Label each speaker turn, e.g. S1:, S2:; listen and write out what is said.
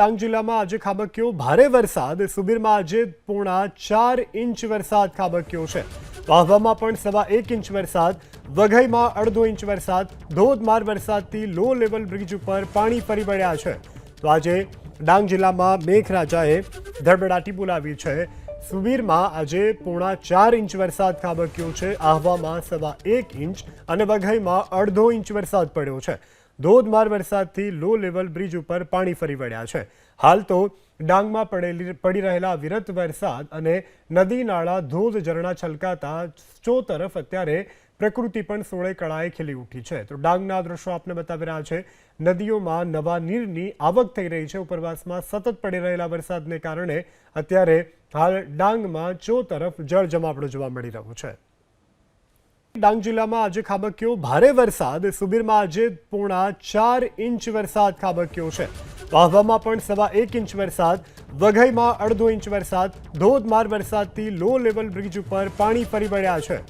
S1: ડાંગ જિલ્લામાં આજે ખાબક્યો ભારે વરસાદ. સુબીરમાં આજે પોણા ચાર ઇંચ વરસાદ ખાબક્યો છે. વાહવામાં પણ સવા એક ઇંચ વરસાદ. વઘઈમાં અડધો ઇંચ વરસાદ. ધોધમાર વરસાદથી લો લેવલ બ્રિજ ઉપર પાણી ફરી વળ્યા છે. તો આજે ડાંગ જિલ્લામાં મેઘરાજાએ ધડબડાટી બોલાવી છે. સુબીરમાં આજે પોણા ચાર ઇંચ વરસાદ ખાબક્યો છે. આહવામાં સવા એક ઇંચ અને વઘઈમાં અડધો ઇંચ વરસાદ પડ્યો છે. ધોધમાર વરસાદથી લો લેવલ બ્રિજ ઉપર પાણી ફરી વળ્યા છે. હાલ તો ડાંગમાં પડેલી પડી રહેલા વિરત વરસાદ અને નદી નાળા ધોધ ઝરણા છલકાતા ચો તરફ અત્યારે પ્રકૃતિ પણ સોળે કળાએ ખીલી ઉઠી છે. તો ડાંગના દ્રશ્યો આપને બતાવી રહ્યા છે. નદીઓમાં નવા નીરની આવક થઈ રહી છે. ઉપરવાસમાં સતત પડી રહેલા વરસાદને કારણે અત્યારે હાલ ડાંગમાં ચો તરફ જળ જમાવડો જોવા મળી રહ્યો છે. ડાંગ જિલ્લામાં આજે ખાબક્યો ભારે વરસાદ. સુબીરમાં આજે પોણા ચાર ઇંચ વરસાદ ખાબક્યો છે. વાહવામાં પણ સવા એક ઇંચ વરસાદ, વઘઈમાં અડધો ઇંચ વરસાદ, ધોધમાર વરસાદથી લો લેવલ બ્રિજ ઉપર પાણી ફરી વળ્યા છે.